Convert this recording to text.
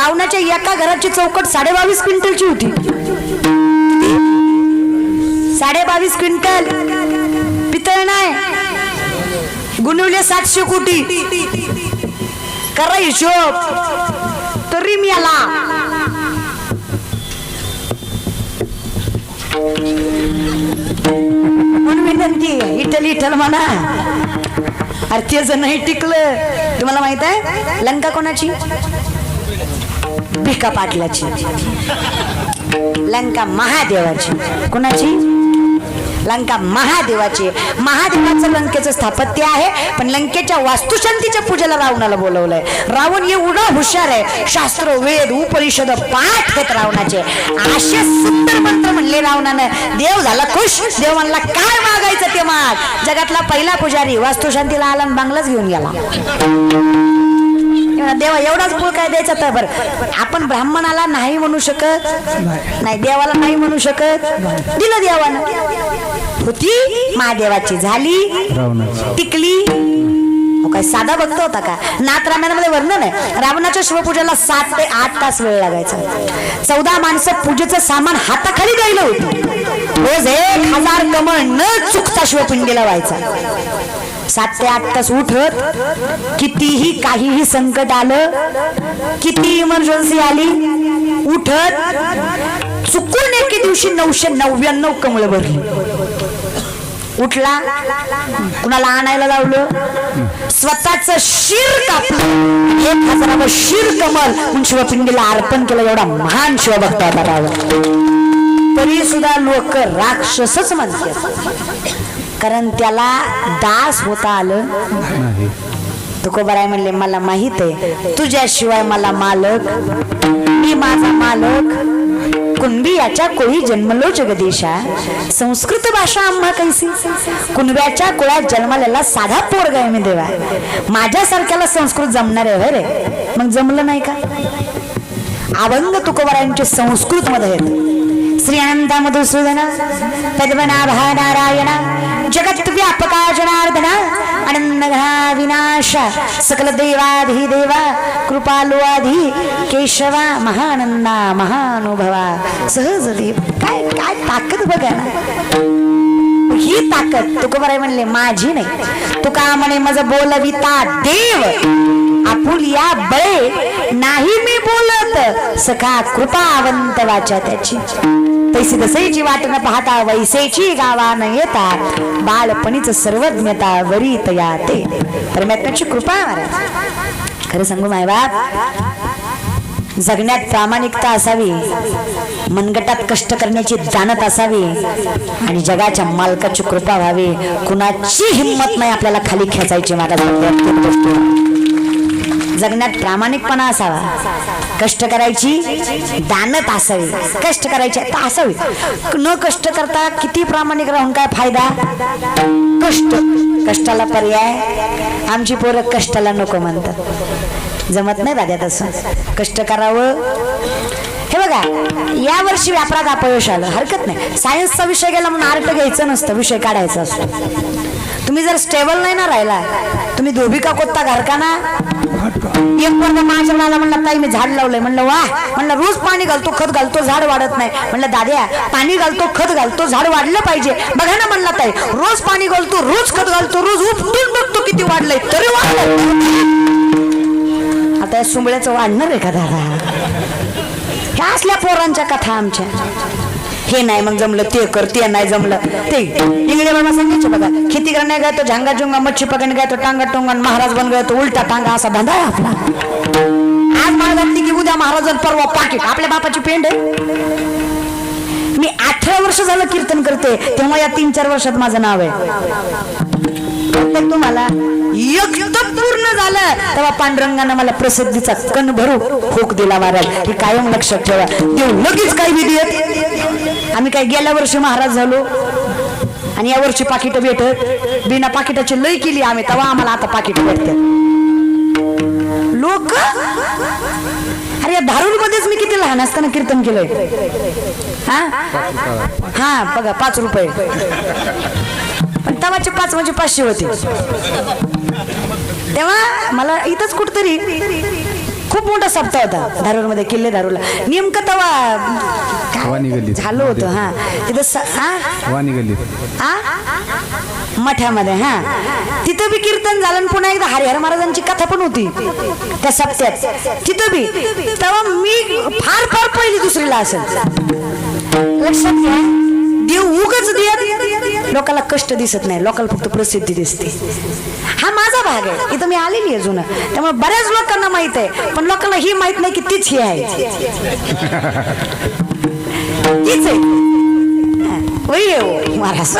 रावणाच्या एका घराची चौकट साडे बावीस क्विंटलची होती. साडे बावीस क्विंटल. पितळ नाही. गुणवले सातशे कोटी. करा हिशोब. तरी मी आला. म्हणून विनंती इटल इटल म्हणा. अरे ते जर नाही टिकलं. तुम्हाला माहीत आहे? लंका कोणाची? भिका पाटलाची. लंका महादेवाची. कोणाची? लंका महादेवाची. महादेवाचं लंकेचं स्थापत्य आहे पण लंकेच्या वास्तुशांतीच्या पूजेला रावणाला बोलवलंय. रावण एवढं हुशार आहे शास्त्र वेद उपनिषद पाठ आहेत रावणाचे. असे सुंदर मंत्र म्हणले रावणानं. देव झाला खुश देव म्हणला काय मागायचं ते माग. जगातला पहिला पुजारी वास्तुशांतीला आला बांगलाच घेऊन गेला. देवा एवढाच बोल काय द्यायचा तर बरं. आपण ब्राह्मणाला नाही म्हणू शकत. नाही देवाला नाही म्हणू शकत. दिलं देवानं. होती महादेवाची झाली. टिकली. हो काय साधा भक्त होता का? नाथ रामायणामध्ये वर्णन आहे. रावणाच्या शिवपूजेला सात ते आठ तास वेळ लागायचा. चौदा माणसं पूजेचं सामान हाताखाली द्यायला होत. रोज एक हजार कमळ न चुकता शिवपिंडीला व्हायचा. सात ते आठ तास उठत कितीही काहीही संकट आलं किती इमर्जन्सी आली उठत चुकून एके दिवशी नऊशे नव्याण्णव कमळ भरली. उठला. कुणाला आणायला लावलं? स्वतःच शिर कापलं. एक हजारावं शिर कमल. शिवपिंडीला अर्पण केलं. एवढा महान शिवभक्त होता रावण तरी सुद्धा लोक राक्षसच म्हणतात कारण त्याला दास होता आलं. तुकोबराय म्हणले मला माहीत आहे. तुझ्याशिवाय मला मालक. मी माझा मालक. कुणबी कोळी जन्मलो जगदीशा संस्कृत भाषा आम्हा कैसी कुणब्याच्या कुळात जन्मलेला साधा पोरगा आहे मी देवा. माझ्यासारख्याला संस्कृत जमणार आहे रे? मग जमलं नाही का? अभंग तुकोबरायांचे संस्कृत मध्ये आहेत. श्री अनंता मधुसूदन पद्मनाभा नारायण जगत व्यापका विनाश सकल देवाधिदेवा कृपालुआधी केशवा महानंदा महानुभवा। सहज देव काय काय ताकद बघा ना ही ताकद तुकोबराय म्हणले माझी नाही. तुका म्हणे माझं बोलविता देव. आपुलिया बळे नाही मी बोलत. सखा कृपावंत वाचा त्याची. तैसी तसेची वाट न पाहता वैसेची गावा न येता बालपणीच सर्वज्ञता वरी तया ते परमात्म्याची कृपा महाराज खरं सांगू माय बाप जगण्यात प्रामाणिकता असावी मनगटात कष्ट करण्याची जाणत असावी आणि जगाच्या मालकाची कृपा व्हावी. कुणाची हिंमत नाही आपल्याला खाली खेचायची महाराज जगण्यात प्रामाणिकपणा असावा. कष्ट करायची दानत असावी. कष्ट करायची तर असावी. न कष्ट करता किती प्रामाणिक राहून काय फायदा? कष्ट. कष्टाला पर्याय. आमची पोरं कष्टाला नको म्हणतात. जमत नाही दादा तसं. कष्ट करावं हे बघा या वर्षी व्यापारात अपयश आलं. हरकत नाही. सायन्सचा विषय गेला म्हणून आर्ट घ्यायचं नसतं विषय काढायचा असतो. तुम्ही जर स्टेबल नाही ना राहिला तुम्ही धोबिका कोत्ता घरकाना? एक वर्ग माझ्या म्हणाला म्हणलं ताई मी झाड लावलंय. म्हणलं वा म्हणलं रोज पाणी घालतो खत घालतो झाड वाढत नाही. म्हणलं दाद्या पाणी घालतो खत घालतो झाड वाढलं पाहिजे. बघा ना म्हणला ताई रोज पाणी घालतो रोज खत घालतो रोज उपटून बघतो किती वाढलंय तरी वाढलंय. आता या सुंबळ्याचं वाढणार आहे का दादा? ह्या असल्या पोरांच्या कथा आमच्या. हे नाही मग जमलं ते कर ते नाही जमलं. ते इंगळे बाबा सांगायचे बघा खेती करणे गाय तो झांगा झुंगा मच्छी पकडणे गाय तो टांगा टोंगा महाराज बन गाय तो उलटा टांगा असा धंदा आहे आपला. आज महाराजांनी की उद्या महाराज परवा पाकिट आपल्या बापाची पेंड आहे. मी अठरा वर्ष झालं कीर्तन करते तेव्हा या तीन चार वर्षात माझं नाव आहे. तुम्हाला एकदम पूर्ण झालं तेव्हा पांडुरंगानं मला प्रसिद्धीचा कण भरू होक दिला महाराज हे कायम लक्षात ठेवा. देऊ लगेच काही विधी आहेत? आम्ही काय गेल्या वर्षी महाराज झालो आणि या वर्षी पाकिट भेटत बिना पाकिटाची लय केली आम्ही तेव्हा आम्हाला आता पाकिट भेटते लोक? अरे या धारूर मध्येच मी किती लहान असताना कीर्तन केलंय? हा? हा बघा पाच रुपये. पण तवाचे पाच म्हणजे पाचशे होते. तेव्हा मला इथंच कुठतरी खूप मोठा सप्ताह होता धारूरमध्ये किल्ले धारूरला नेमकं निघाली. झालं होतं हा. तिथं हा हा मठामध्ये हा. तिथं बी कीर्तन झालं पुन्हा एकदा हरिहर महाराजांची कथा पण होती त्या सप्त्यात. तिथं बी. तेव्हा मी फार फार पहिली दुसरीला असेल. लक्षात घ्या देव उगच देत लोकांना कष्ट दिसत नाही. लोकांना फक्त प्रसिद्धी दिसते. हा माझा भाग आहे. इथं मी आलेली आहे जुनं. त्यामुळे बऱ्याच लोकांना माहीत आहे. पण लोकांना ही माहीत नाही की तीच ही आहे. तीच आहे. हो, महाराज